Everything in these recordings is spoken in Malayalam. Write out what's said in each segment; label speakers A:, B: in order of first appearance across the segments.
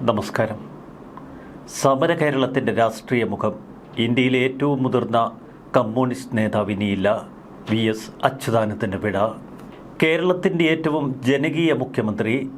A: നമസ്കാരം. സമര കേരളത്തിന്റെ രാഷ്ട്രീയ മുഖം ഇന്ത്യയിലെ ഏറ്റവും മുതിർന്ന കമ്മ്യൂണിസ്റ്റ് നേതാവ് ഇനിയില്ല. വി എസ് അച്യുതാനന്ദന്റെ വിട. കേരളത്തിന്റെ ഏറ്റവും ജനകീയ മുഖ്യമന്ത്രി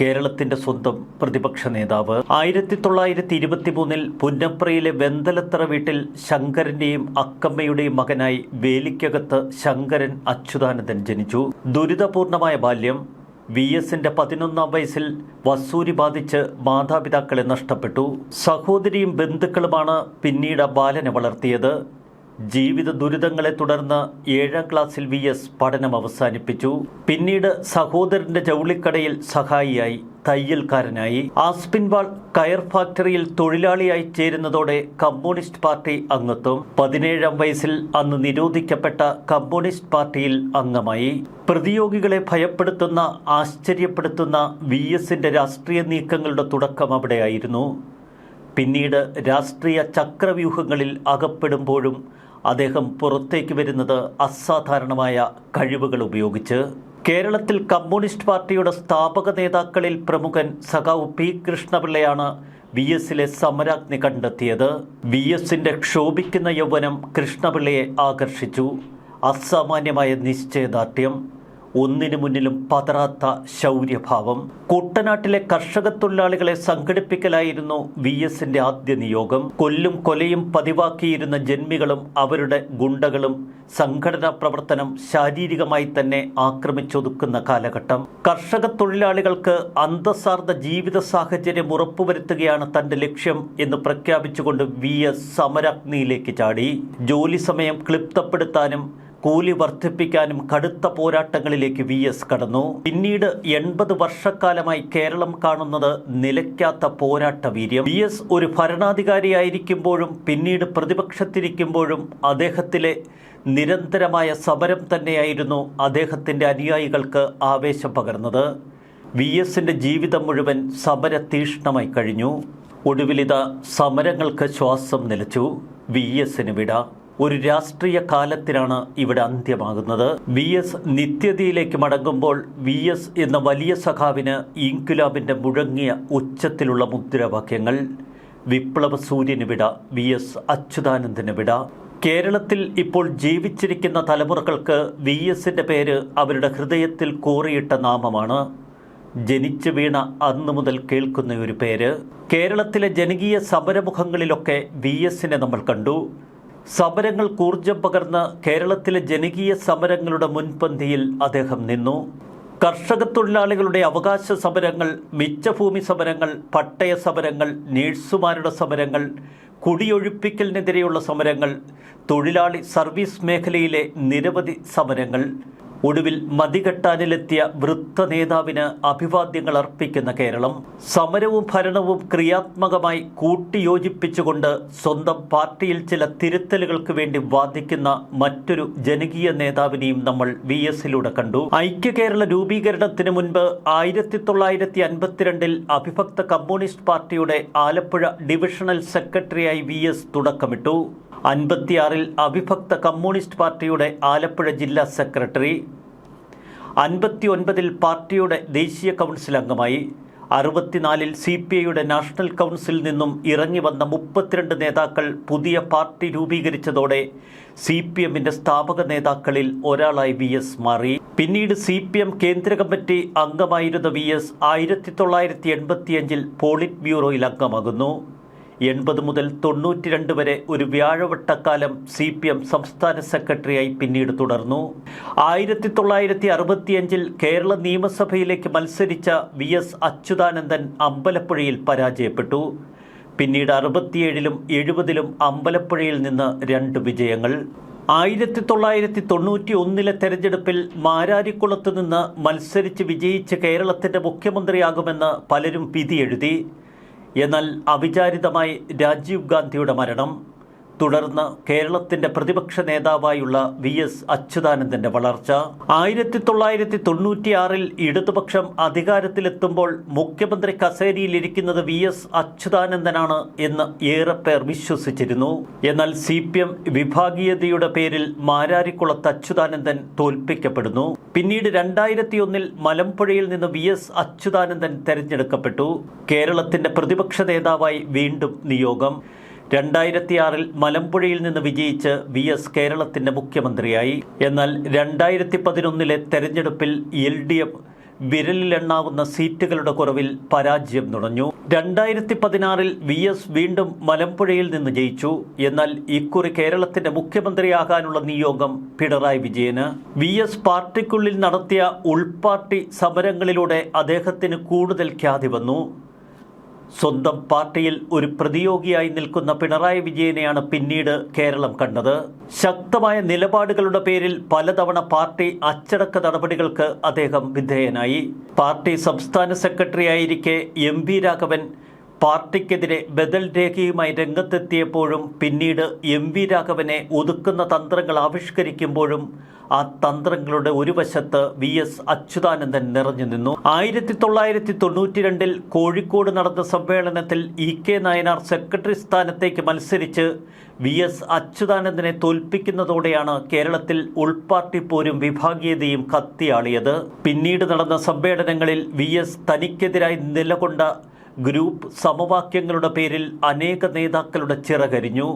A: കേരളത്തിന്റെ സ്വന്തം പ്രതിപക്ഷ നേതാവ്. ആയിരത്തി തൊള്ളായിരത്തി ഇരുപത്തി മൂന്നിൽ പുന്നപ്രയിലെ വെന്തലത്തറ വീട്ടിൽ ശങ്കരന്റെയും അക്കമ്മയുടെയും മകനായി വേലിക്കകത്ത് ശങ്കരൻ അച്യുതാനന്ദൻ ജനിച്ചു. ദുരിതപൂർണമായ ബാല്യം വി എസിന്റെ പതിനൊന്നാം വയസ്സിൽ വസൂരി ബാധിച്ച് മാതാപിതാക്കളെ നഷ്ടപ്പെട്ടു. സഹോദരിയും ബന്ധുക്കളുമാണ് പിന്നീട് ബാലനെ വളർത്തിയത്. ജീവിത ദുരിതങ്ങളെ തുടർന്ന് ഏഴാം ക്ലാസ്സിൽ വി എസ് പഠനം അവസാനിപ്പിച്ചു. പിന്നീട് സഹോദരന്റെ ജൗളിക്കടയിൽ സഹായിയായി. തയ്യൽക്കാരനായി ആസ്പിൻവാൾ കയർ ഫാക്ടറിയിൽ തൊഴിലാളിയായി ചേരുന്നതോടെ കമ്മ്യൂണിസ്റ്റ് പാർട്ടി അംഗത്വം. പതിനേഴാം വയസ്സിൽ അന്ന് നിരോധിക്കപ്പെട്ട കമ്മ്യൂണിസ്റ്റ് പാർട്ടിയിൽ അംഗമായി. പ്രതിയോഗികളെ ഭയപ്പെടുത്തുന്ന ആശ്ചര്യപ്പെടുത്തുന്ന വി എസിന്റെ രാഷ്ട്രീയ നീക്കങ്ങളുടെ തുടക്കം അവിടെയായിരുന്നു. പിന്നീട് രാഷ്ട്രീയ ചക്രവ്യൂഹങ്ങളിൽ അകപ്പെടുമ്പോഴും അദ്ദേഹം പുറത്തേക്ക് വരുന്നത് അസാധാരണമായ കഴിവുകൾ ഉപയോഗിച്ച്. കേരളത്തിൽ കമ്മ്യൂണിസ്റ്റ് പാർട്ടിയുടെ സ്ഥാപക നേതാക്കളിൽ പ്രമുഖൻ സഖാവ് പി കൃഷ്ണപിള്ളയാണ് വി എസിലെ സമരാഗ്നി കണ്ടെത്തിയത്. വി എസിന്റെ ക്ഷോഭിക്കുന്ന യൗവനം കൃഷ്ണപിള്ളയെ ആകർഷിച്ചു. അസാമാന്യമായ നിശ്ചയദാർഢ്യം. ഒന്നിനു മുന്നിലും പതറാത്ത ശൗര്യഭാവം. കുട്ടനാട്ടിലെ കർഷക തൊഴിലാളികളെ സംഘടിപ്പിക്കലായിരുന്നു വി എസിന്റെ ആദ്യ നിയോഗം. കൊല്ലും കൊലയും പതിവാക്കിയിരുന്ന ജന്മികളും അവരുടെ ഗുണ്ടകളും സംഘടനാ പ്രവർത്തനം ശാരീരികമായി തന്നെ ആക്രമിച്ചൊതുക്കുന്ന കാലഘട്ടം. കർഷക തൊഴിലാളികൾക്ക് അന്തസ്സാർന്ന ജീവിത സാഹചര്യം ഉറപ്പുവരുത്തുകയാണ് തന്റെ ലക്ഷ്യം എന്ന് പ്രഖ്യാപിച്ചുകൊണ്ട് വി എസ് സമരാഗ്നിയിലേക്ക് ചാടി. ജോലി സമയം ക്ലിപ്തപ്പെടുത്താനും കൂലി വർദ്ധിപ്പിക്കാനും കടുത്ത പോരാട്ടങ്ങളിലേക്ക് വി എസ് കടന്നു. പിന്നീട് എൺപത് വർഷക്കാലമായി കേരളം കാണുന്നത് നിലയ്ക്കാത്ത പോരാട്ട വീര്യം. വി എസ് ഒരു ഭരണാധികാരിയായിരിക്കുമ്പോഴും പിന്നീട് പ്രതിപക്ഷത്തിരിക്കുമ്പോഴും അദ്ദേഹത്തിലെ നിരന്തരമായ സമരം തന്നെയായിരുന്നു അദ്ദേഹത്തിന്റെ അനുയായികൾക്ക് ആവേശം പകർന്നത്. വി എസിന്റെ ജീവിതം മുഴുവൻ സമരതീഷ്ണമായി കഴിഞ്ഞു. ഒടുവിലിത സമരങ്ങൾക്ക് ശ്വാസം നിലച്ചു. വി എസിന് വിട. ഒരു രാഷ്ട്രീയ കാലത്തിനാണ് ഇവിടെ അന്ത്യമാകുന്നത്. വി എസ് നിത്യതയിലേക്ക് മടങ്ങുമ്പോൾ വി എസ് എന്ന വലിയ സഖാവിന് ഇൻകുലാബിന്റെ മുഴങ്ങിയ ഉച്ചത്തിലുള്ള മുദ്രാവാക്യങ്ങൾ. വിപ്ലവ സൂര്യന് വിട വി എസ് അച്യുതാനന്ദന് വിട. കേരളത്തിൽ ഇപ്പോൾ ജീവിച്ചിരിക്കുന്ന തലമുറകൾക്ക് വി എസിന്റെ പേര് അവരുടെ ഹൃദയത്തിൽ കോറിയിട്ട നാമമാണ്. ജനിച്ചു വീണ അന്നു മുതൽ കേൾക്കുന്ന ഒരു പേര്. കേരളത്തിലെ ജനകീയ സമരമുഖങ്ങളിലൊക്കെ വി എസിനെ നമ്മൾ കണ്ടു. സമരങ്ങൾ ഊർജം പകർന്ന് കേരളത്തിലെ ജനകീയ സമരങ്ങളുടെ മുൻപന്തിയിൽ അദ്ദേഹം നിന്നു. കർഷക തൊഴിലാളികളുടെ അവകാശ സമരങ്ങൾ മിച്ചഭൂമി സമരങ്ങൾ പട്ടയ സമരങ്ങൾ നേഴ്സുമാരുടെ സമരങ്ങൾ കുടിയൊഴിപ്പിക്കലിനെതിരെയുള്ള സമരങ്ങൾ തൊഴിലാളി സർവീസ് മേഖലയിലെ നിരവധി സമരങ്ങൾ ഒടുവിൽ മതികെട്ടാനിലെത്തിയ വൃത്ത നേതാവിന് അഭിവാദ്യങ്ങൾ അർപ്പിക്കുന്ന കേരളം. സമരവും ഭരണവും ക്രിയാത്മകമായി കൂട്ടിയോജിപ്പിച്ചുകൊണ്ട് സ്വന്തം പാർട്ടിയിൽ ചില തിരുത്തലുകൾക്ക് വേണ്ടി വാദിക്കുന്ന മറ്റൊരു ജനകീയ നേതാവിനെയും നമ്മൾ വി എസിലൂടെ കണ്ടു. ഐക്യ കേരള രൂപീകരണത്തിന് മുൻപ് ആയിരത്തി തൊള്ളായിരത്തി അൻപത്തിരണ്ടിൽ അഭിഭക്ത കമ്മ്യൂണിസ്റ്റ് പാർട്ടിയുടെ ആലപ്പുഴ ഡിവിഷണൽ സെക്രട്ടറിയായി വി എസ് തുടക്കമിട്ടു. അൻപത്തിയാറിൽ അവിഭക്ത കമ്മ്യൂണിസ്റ്റ് പാർട്ടിയുടെ ആലപ്പുഴ ജില്ലാ സെക്രട്ടറി അൻപത്തി ഒൻപതിൽ പാർട്ടിയുടെ ദേശീയ കൗൺസിൽ അംഗമായി അറുപത്തിനാലിൽ സി പി ഐയുടെ നാഷണൽ കൗൺസിൽ നിന്നും ഇറങ്ങി വന്ന മുപ്പത്തിരണ്ട് നേതാക്കൾ പുതിയ പാർട്ടി രൂപീകരിച്ചതോടെ സി പി എമ്മിന്റെ സ്ഥാപക നേതാക്കളിൽ ഒരാളായി വി എസ് മാറി. പിന്നീട് സി പി എം കേന്ദ്ര കമ്മിറ്റി അംഗമായിരുന്ന വി എസ് ആയിരത്തി തൊള്ളായിരത്തി എൺപത്തിയഞ്ചിൽ പോളിറ്റ് ബ്യൂറോയിൽ അംഗമാകുന്നു. എൺപത് മുതൽ തൊണ്ണൂറ്റി രണ്ട് വരെ ഒരു വ്യാഴവട്ടക്കാലം സി പി എം സംസ്ഥാന സെക്രട്ടറിയായി പിന്നീട് തുടർന്നു. ആയിരത്തി തൊള്ളായിരത്തി അറുപത്തിയഞ്ചിൽ കേരള നിയമസഭയിലേക്ക് മത്സരിച്ച വി എസ് അച്യുതാനന്ദൻ അമ്പലപ്പുഴയിൽ പരാജയപ്പെട്ടു. പിന്നീട് അറുപത്തിയേഴിലും എഴുപതിലും അമ്പലപ്പുഴയിൽ നിന്ന് രണ്ട് വിജയങ്ങൾ. ആയിരത്തി തൊള്ളായിരത്തി തൊണ്ണൂറ്റി ഒന്നിലെ തെരഞ്ഞെടുപ്പിൽ മാരാരിക്കുളത്ത് നിന്ന് മത്സരിച്ച് വിജയിച്ച് കേരളത്തിന്റെ മുഖ്യമന്ത്രിയാകുമെന്ന് പലരും വിധിയെഴുതി. എന്നാൽ അവിചാരിതമായി രാജീവ് ഗാന്ധിയുടെ മരണം തുടർന്ന് കേരളത്തിന്റെ പ്രതിപക്ഷ നേതാവായുള്ള വി എസ് അച്യുതാനന്ദന്റെ വളർച്ച. ആയിരത്തി തൊള്ളായിരത്തി തൊണ്ണൂറ്റിയാറിൽ ഇടതുപക്ഷം അധികാരത്തിലെത്തുമ്പോൾ മുഖ്യമന്ത്രി കസേരയിലിരിക്കുന്നത് വി എസ് അച്യുതാനന്ദനാണ് എന്ന് ഏറെ പേർ വിശ്വസിച്ചിരുന്നു. എന്നാൽ സി പി എം വിഭാഗീയതയുടെ പേരിൽ മാരാരിക്കുളത്ത് അച്യുതാനന്ദൻ തോൽപ്പിക്കപ്പെടുന്നു. പിന്നീട് രണ്ടായിരത്തി ഒന്നിൽ മലമ്പുഴയിൽ നിന്ന് വി എസ് അച്യുതാനന്ദൻ തെരഞ്ഞെടുക്കപ്പെട്ടു. കേരളത്തിന്റെ പ്രതിപക്ഷ നേതാവായി വീണ്ടും നിയോഗം. രണ്ടായിരത്തി ആറിൽ മലമ്പുഴയിൽ നിന്ന് വിജയിച്ച് വി എസ് കേരളത്തിന്റെ മുഖ്യമന്ത്രിയായി. എന്നാൽ രണ്ടായിരത്തി പതിനൊന്നിലെ തെരഞ്ഞെടുപ്പിൽ എൽ ഡി എഫ് വിരലിലെണ്ണാവുന്ന സീറ്റുകളുടെ കുറവിൽ പരാജയം നുണഞ്ഞു. രണ്ടായിരത്തി പതിനാറിൽ വി എസ് വീണ്ടും മലമ്പുഴയിൽ നിന്ന് ജയിച്ചു. എന്നാൽ ഇക്കുറി കേരളത്തിന്റെ മുഖ്യമന്ത്രിയാകാനുള്ള നിയോഗം പിണറായി വിജയന്. വി എസ് പാർട്ടിക്കുള്ളിൽ നടത്തിയ ഉൾപാർട്ടി സമരങ്ങളിലൂടെ അദ്ദേഹത്തിന് കൂടുതൽ ഖ്യാതി വന്നു. സ്വന്തം പാർട്ടിയിൽ ഒരു പ്രതിയോഗിയായി നിൽക്കുന്ന പിണറായി വിജയനെയാണ് പിന്നീട് കേരളം കണ്ടത്. ശക്തമായ നിലപാടുകളുടെ പേരിൽ പലതവണ പാർട്ടി അച്ചടക്ക നടപടികൾക്ക് അദ്ദേഹം വിധേയനായി. പാർട്ടി സംസ്ഥാന സെക്രട്ടറി സെക്രട്ടറിയായിരിക്കെ എം രാഘവൻ പാർട്ടിക്കെതിരെ ബദൽ രേഖയുമായി രംഗത്തെത്തിയപ്പോഴും പിന്നീട് എം വി രാഘവനെ ഒതുക്കുന്ന തന്ത്രങ്ങൾ ആവിഷ്കരിക്കുമ്പോഴും ആ തന്ത്രങ്ങളുടെ ഒരു വശത്ത് വി എസ് അച്യുതാനന്ദൻ നിറഞ്ഞു നിന്നു. ആയിരത്തി തൊള്ളായിരത്തി തൊണ്ണൂറ്റി രണ്ടിൽ കോഴിക്കോട് നടന്ന സമ്മേളനത്തിൽ ഇ കെ നായനാർ സെക്രട്ടറി സ്ഥാനത്തേക്ക് മത്സരിച്ച് വി എസ് അച്യുതാനന്ദനെ തോൽപ്പിക്കുന്നതോടെയാണ് കേരളത്തിൽ ഉൾപാർട്ടി പോരും വിഭാഗീയതയും കത്തിയാളിയത്. പിന്നീട് നടന്ന സമ്മേളനങ്ങളിൽ വി എസ് തനിക്കെതിരായി നിലകൊണ്ട ഗ്രൂപ്പ് സമവാക്യങ്ങളുടെ പേരിൽ അനേക നേതാക്കളുടെ ചിറകരിഞ്ഞു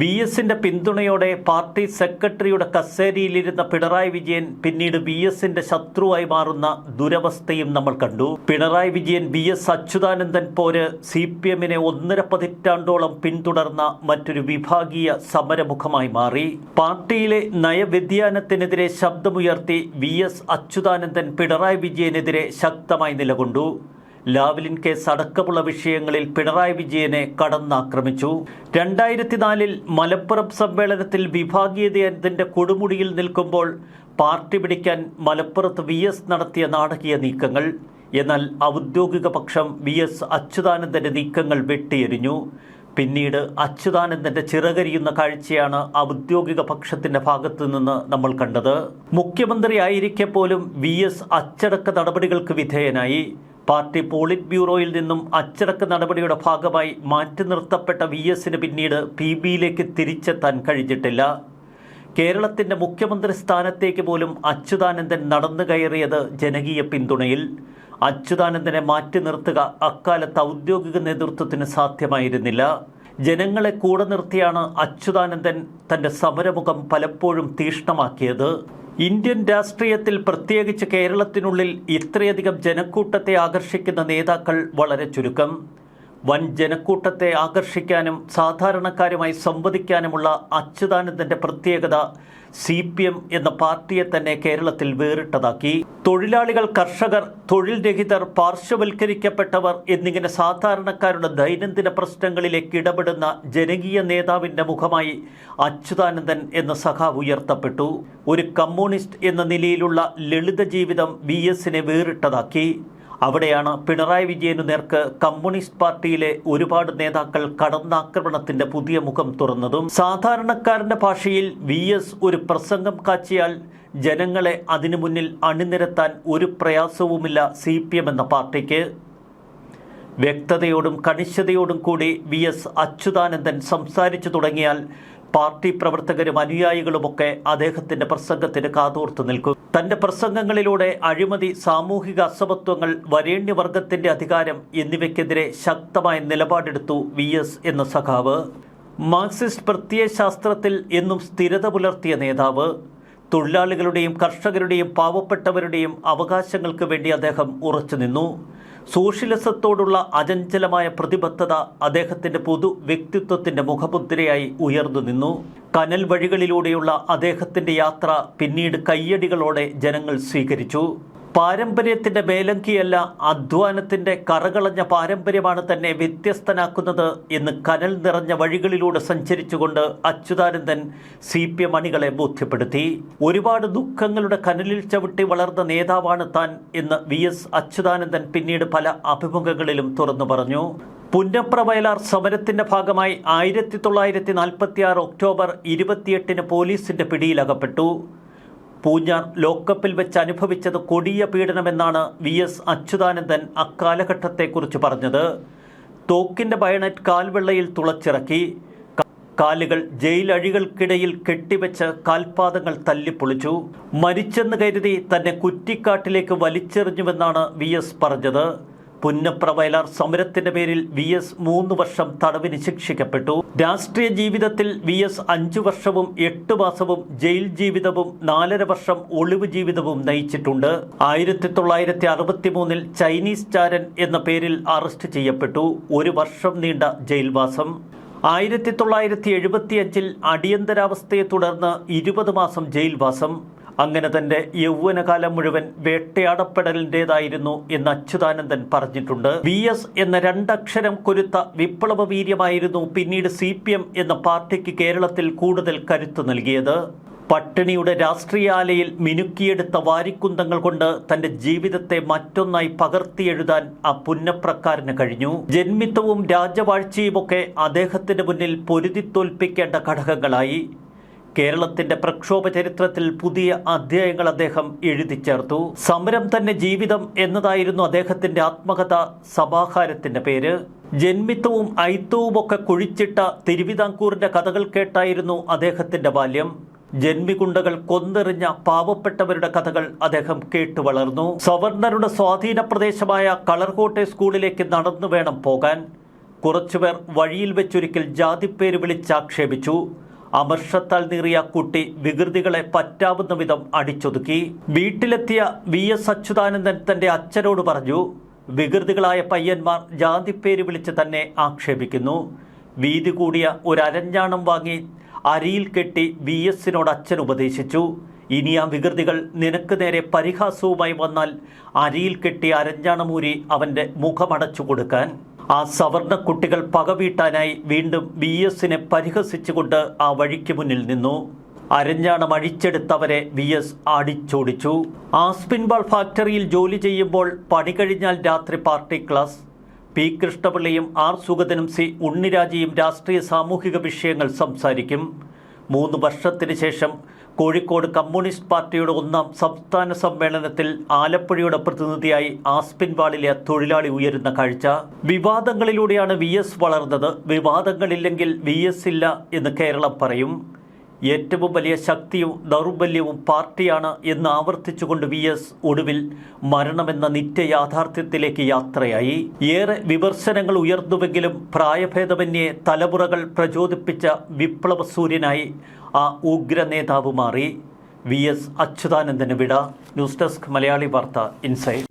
A: വി എസിന്റെ പിന്തുണയോടെ പാർട്ടി സെക്രട്ടറിയുടെ കസേരയിലിരുന്ന പിണറായി വിജയൻ പിന്നീട് വി എസിന്റെ ശത്രുവായി മാറുന്ന ദുരവസ്ഥയും നമ്മൾ കണ്ടു. പിണറായി വിജയൻ വി എസ് അച്യുതാനന്ദൻ പോര് സി പി എമ്മിനെ ഒന്നര പതിറ്റാണ്ടോളം പിന്തുടർന്ന മറ്റൊരു വിഭാഗീയ സമരമുഖമായി മാറി. പാർട്ടിയിലെ നയവ്യതിയാനത്തിനെതിരെ ശബ്ദമുയർത്തി വി എസ് അച്യുതാനന്ദൻ പിണറായി വിജയനെതിരെ ശക്തമായി നിലകൊണ്ടു. ലാവ്ലിൻ കേസ് അടക്കമുള്ള വിഷയങ്ങളിൽ പിണറായി വിജയനെ കടന്നാക്രമിച്ചു. രണ്ടായിരത്തി നാലിൽ മലപ്പുറം സമ്മേളനത്തിൽ വിഭാഗീയതയുടെ കൊടുമുടിയിൽ നിൽക്കുമ്പോൾ പാർട്ടി പിടിക്കാൻ മലപ്പുറത്ത് വി എസ് നടത്തിയ നാടകീയ നീക്കങ്ങൾ. എന്നാൽ ഔദ്യോഗിക പക്ഷം വി എസ് അച്യുതാനന്ദന്റെ നീക്കങ്ങൾ വെട്ടിയെരിഞ്ഞു പിന്നീട് അച്യുതാനന്ദന്റെ ചിറകരിയുന്ന കാഴ്ചയാണ് ഔദ്യോഗിക പക്ഷത്തിന്റെ ഭാഗത്തു നിന്ന് നമ്മൾ കണ്ടത്. മുഖ്യമന്ത്രി ആയിരിക്കെ പോലും വി എസ് അച്ചടക്ക നടപടികൾക്ക് വിധേയനായി. പാർട്ടി പോളിറ്റ് ബ്യൂറോയിൽ നിന്നും അച്ചടക്ക നടപടിയുടെ ഭാഗമായി മാറ്റി നിർത്തപ്പെട്ട വി എസിന് പിന്നീട് പി ബിയിലേക്ക് തിരിച്ചെത്താൻ കഴിഞ്ഞിട്ടില്ല. കേരളത്തിന്റെ മുഖ്യമന്ത്രി സ്ഥാനത്തേക്ക് പോലും അച്യുതാനന്ദൻ നടന്നു കയറിയത് ജനകീയ പിന്തുണയിൽ. അച്യുതാനന്ദനെ മാറ്റി നിർത്തുക അക്കാലത്ത് ഔദ്യോഗിക നേതൃത്വത്തിന് സാധ്യമായിരുന്നില്ല. ജനങ്ങളെ കൂടെ നിർത്തിയാണ് അച്യുതാനന്ദൻ തന്റെ സമരമുഖം പലപ്പോഴും തീഷ്ണമാക്കിയത്. ഇന്ത്യൻ രാഷ്ട്രീയത്തിൽ പ്രത്യേകിച്ച് കേരളത്തിനുള്ളിൽ ഇത്രയധികം ജനക്കൂട്ടത്തെ ആകർഷിക്കുന്ന നേതാക്കൾ വളരെ ചുരുക്കം. വൻ ജനക്കൂട്ടത്തെ ആകർഷിക്കാനും സാധാരണക്കാരുമായി സംവദിക്കാനുമുള്ള അച്യുതാനന്ദന്റെ പ്രത്യേകത സി പി എം എന്ന പാർട്ടിയെ തന്നെ കേരളത്തിൽ വേറിട്ടതാക്കി. തൊഴിലാളികൾ കർഷകർ തൊഴിൽ രഹിതർ പാർശ്വവൽക്കരിക്കപ്പെട്ടവർ എന്നിങ്ങനെ സാധാരണക്കാരുടെ ദൈനംദിന പ്രശ്നങ്ങളിലേക്ക് ഇടപെടുന്ന ജനകീയ നേതാവിന്റെ മുഖമായി അച്യുതാനന്ദൻ എന്ന സഖാവ് ഉയർത്തപ്പെട്ടു. ഒരു കമ്മ്യൂണിസ്റ്റ് എന്ന നിലയിലുള്ള ലളിത ജീവിതം വി എസിനെ വേറിട്ടതാക്കി. അവിടെയാണ് പിണറായി വിജയനു നേർക്ക് കമ്മ്യൂണിസ്റ്റ് പാർട്ടിയിലെ ഒരുപാട് നേതാക്കൾ കടന്നാക്രമണത്തിന്റെ പുതിയ മുഖം തുറന്നതും സാധാരണക്കാരന്റെ ഭാഷയിൽ വി ഒരു പ്രസംഗം കാച്ചിയാൽ ജനങ്ങളെ അതിനു മുന്നിൽ അണിനിരത്താൻ ഒരു പ്രയാസവുമില്ല സി എന്ന പാർട്ടിക്ക്. വ്യക്തതയോടും കണിശതയോടും കൂടി വി എസ് അച്യുതാനന്ദൻ സംസാരിച്ചു തുടങ്ങിയാൽ പാർട്ടി പ്രവർത്തകരും അനുയായികളുമൊക്കെ അദ്ദേഹത്തിന്റെ പ്രസംഗത്തിന് കാതോർത്തു നിൽക്കും. തന്റെ പ്രസംഗങ്ങളിലൂടെ അഴിമതി സാമൂഹിക അസമത്വങ്ങൾ വരേണ്യവർഗത്തിന്റെ അധികാരം എന്നിവയ്ക്കെതിരെ ശക്തമായ നിലപാടെടുത്തു വി എസ് എന്ന സഖാവ്. മാർക്സിസ്റ്റ് പ്രത്യയശാസ്ത്രത്തിൽ എന്നും സ്ഥിരത പുലർത്തിയ നേതാവ്. തൊഴിലാളികളുടെയും കർഷകരുടെയും പാവപ്പെട്ടവരുടെയും അവകാശങ്ങൾക്ക് വേണ്ടി അദ്ദേഹം ഉറച്ചുനിന്നു. സോഷ്യലിസത്തോടുള്ള അചഞ്ചലമായ പ്രതിബദ്ധത അദ്ദേഹത്തിന്റെ പൊതു വ്യക്തിത്വത്തിന്റെ മുഖമുദ്രയായി ഉയർന്നു നിന്നു. കനൽ വഴികളിലൂടെയുള്ള അദ്ദേഹത്തിന്റെ യാത്ര പിന്നീട് കയ്യടികളോടെ ജനങ്ങൾ സ്വീകരിച്ചു. പാരമ്പര്യത്തിന്റെ മേലങ്കിയല്ല അധ്വാനത്തിന്റെ കറകളഞ്ഞ പാരമ്പര്യമാണ് തന്നെ വ്യത്യസ്തനാക്കുന്നത് എന്ന് കനൽ നിറഞ്ഞ വഴികളിലൂടെ സഞ്ചരിച്ചുകൊണ്ട് അച്യുതാനന്ദൻ സി പി എം അണികളെ ബോധ്യപ്പെടുത്തി. ഒരുപാട് ദുഃഖങ്ങളുടെ കനലിൽ ചവിട്ടി വളർന്ന നേതാവാണ് താൻ എന്ന് വി എസ് അച്യുതാനന്ദൻ പിന്നീട് പല അഭിമുഖങ്ങളിലും തുറന്നു പറഞ്ഞു. പുന്നപ്ര വയലാർ സമരത്തിന്റെ ഭാഗമായി ആയിരത്തി തൊള്ളായിരത്തി നാൽപ്പത്തി ആറ് ഒക്ടോബർ ഇരുപത്തിയെട്ടിന് പോലീസിന്റെ പിടിയിലകപ്പെട്ടു പൂഞ്ഞാർ ലോക്കപ്പിൽ വെച്ച് അനുഭവിച്ചത് കൊടിയ പീഡനമെന്നാണ് വി എസ് അച്യുതാനന്ദൻ അക്കാലഘട്ടത്തെക്കുറിച്ച് പറഞ്ഞത്. തോക്കിന്റെ ബയണറ്റ് കാൽവെള്ളയിൽ തുളച്ചിറക്കി. കാലുകൾ ജയിലഴികൾക്കിടയിൽ കെട്ടിവെച്ച് കാൽപാദങ്ങൾ തല്ലിപ്പൊളിച്ചു. മരിച്ചെന്ന് കരുതി തന്നെ കുറ്റിക്കാട്ടിലേക്ക് വലിച്ചെറിഞ്ഞുവെന്നാണ് വി എസ് പറഞ്ഞത്. പുന്നപ്ര വയലാർ സമരത്തിന്റെ പേരിൽ വി എസ് മൂന്ന് വർഷം തടവിന് ശിക്ഷിക്കപ്പെട്ടു. രാഷ്ട്രീയ ജീവിതത്തിൽ വി എസ് അഞ്ചു വർഷവും എട്ട് മാസവും ജയിൽ ജീവിതവും നാലര വർഷം ഒളിവ് ജീവിതവും നയിച്ചിട്ടുണ്ട്. ആയിരത്തി തൊള്ളായിരത്തി അറുപത്തി മൂന്നിൽ ചൈനീസ് ചാരൻ എന്ന പേരിൽ അറസ്റ്റ് ചെയ്യപ്പെട്ടു. ഒരു വർഷം നീണ്ട ജയിൽവാസം. ആയിരത്തി തൊള്ളായിരത്തി എഴുപത്തിയഞ്ചിൽ അടിയന്തരാവസ്ഥയെ തുടർന്ന് ഇരുപത് മാസം ജയിൽവാസം. അങ്ങനെ തന്റെ യൗവനകാലം മുഴുവൻ വേട്ടയാടപ്പെടലിന്റെതായിരുന്നു എന്ന് അച്യുതാനന്ദൻ പറഞ്ഞിട്ടുണ്ട്. വി എസ് എന്ന രണ്ടക്ഷരം കൊരുത്ത വിപ്ലവ വീര്യമായിരുന്നു പിന്നീട് സി പി എം എന്ന പാർട്ടിക്ക് കേരളത്തിൽ കൂടുതൽ കരുത്ത് നൽകിയത്. പട്ടിണിയുടെ രാഷ്ട്രീയാലയിൽ മിനുക്കിയെടുത്ത വാരിക്കുന്തങ്ങൾ കൊണ്ട് തന്റെ ജീവിതത്തെ മറ്റൊന്നായി പകർത്തിയെഴുതാൻ ആ പുന്നപ്രക്കാരന് കഴിഞ്ഞു. ജന്മിത്വവും രാജവാഴ്ചയുമൊക്കെ അദ്ദേഹത്തിന്റെ മുന്നിൽ പൊരുതിത്തോൽപ്പിക്കേണ്ട ഘടകങ്ങളായി. കേരളത്തിന്റെ പ്രക്ഷോഭ ചരിത്രത്തിൽ പുതിയ അധ്യായങ്ങൾ അദ്ദേഹം എഴുതി ചേർത്തു. സമരം തന്നെ ജീവിതം എന്നതായിരുന്നു അദ്ദേഹത്തിന്റെ ആത്മകഥ സമാഹാരത്തിന്റെ പേര്. ജന്മിത്വവും ഐത്തവും ഒക്കെ കുഴിച്ചിട്ട തിരുവിതാംകൂറിന്റെ കഥകൾ കേട്ടായിരുന്നു അദ്ദേഹത്തിന്റെ ബാല്യം. ജന്മികുണ്ടകൾ കൊന്നെറിഞ്ഞ പാവപ്പെട്ടവരുടെ കഥകൾ അദ്ദേഹം കേട്ടു വളർന്നു. സവർണരുടെ സ്വാധീന പ്രദേശമായ കളർകോട്ടെ സ്കൂളിലേക്ക് നടന്നു വേണം പോകാൻ. കുറച്ചുപേർ വഴിയിൽ വെച്ചൊരിക്കൽ ജാതിപ്പേര് വിളിച്ചാക്ഷേപിച്ചു അമർഷത്താൽ നീറിയ കുട്ടി വികൃതികളെ പറ്റാവുന്ന വിധം അടിച്ചൊതുക്കി. വീട്ടിലെത്തിയ വി എസ് അച്യുതാനന്ദൻ തന്റെ അച്ഛനോട് പറഞ്ഞു വികൃതികളായ പയ്യന്മാർ ജാതിപ്പേര് വിളിച്ച് തന്നെ ആക്ഷേപിക്കുന്നു. വീതി കൂടിയ ഒരു അരഞ്ഞാണം വാങ്ങി അരിയിൽ കെട്ടി വി എസിനോട് അച്ഛൻ ഉപദേശിച്ചു. ഇനി ആ വികൃതികൾ നിനക്ക് നേരെ പരിഹാസവുമായി വന്നാൽ അരിയിൽ കെട്ടി അരഞ്ഞാണമൂരി അവന്റെ മുഖമടച്ചു കൊടുക്കാൻ. ആ സവർണ കുട്ടികൾ പകവീട്ടാനായി വീണ്ടും വി എസിനെ പരിഹസിച്ചുകൊണ്ട് ആ വഴിക്ക് മുന്നിൽ നിന്നു. അരഞ്ഞാണം അഴിച്ചെടുത്തവരെ വി എസ് അടിച്ചോടിച്ചു ആസ്പിൻബാൾ ഫാക്ടറിയിൽ ജോലി ചെയ്യുമ്പോൾ പണി കഴിഞ്ഞാൽ രാത്രി പാർട്ടി ക്ലാസ്. പി കൃഷ്ണപിള്ളയും ആർ സുഗതനും സി ഉണ്ണിരാജയും രാഷ്ട്രീയ സാമൂഹിക വിഷയങ്ങൾ സംസാരിക്കും. മൂന്ന് വർഷത്തിന് ശേഷം കോഴിക്കോട് കമ്മ്യൂണിസ്റ്റ് പാർട്ടിയുടെ ഒന്നാം സംസ്ഥാന സമ്മേളനത്തിൽ ആലപ്പുഴയുടെ പ്രതിനിധിയായി ആസ്പിൻവാളിലെ തൊഴിലാളി ഉയരുന്ന കാഴ്ച. വിവാദങ്ങളിലൂടെയാണ് വി വളർന്നത്. വിവാദങ്ങളില്ലെങ്കിൽ വി ഇല്ല എന്ന് കേരളം പറയും. ഏറ്റവും വലിയ ശക്തിയും ദൗർബല്യവും പാർട്ടിയാണ് എന്ന് ആവർത്തിച്ചുകൊണ്ട് വി എസ് ഒടുവിൽ മരണമെന്ന നിത്യയാഥാർത്ഥ്യത്തിലേക്ക് യാത്രയായി. ഏറെ വിമർശനങ്ങൾ ഉയർന്നുവെങ്കിലും പ്രായഭേദമന്യേ തലമുറകൾ പ്രചോദിപ്പിച്ച വിപ്ലവ സൂര്യനായി ആ ഉഗ്ര നേതാവ് മാറി. വി എസ് അച്യുതാനന്ദന് വിട. ന്യൂസ് ഡെസ്ക് മലയാളി വാർത്ത ഇൻസൈഡ്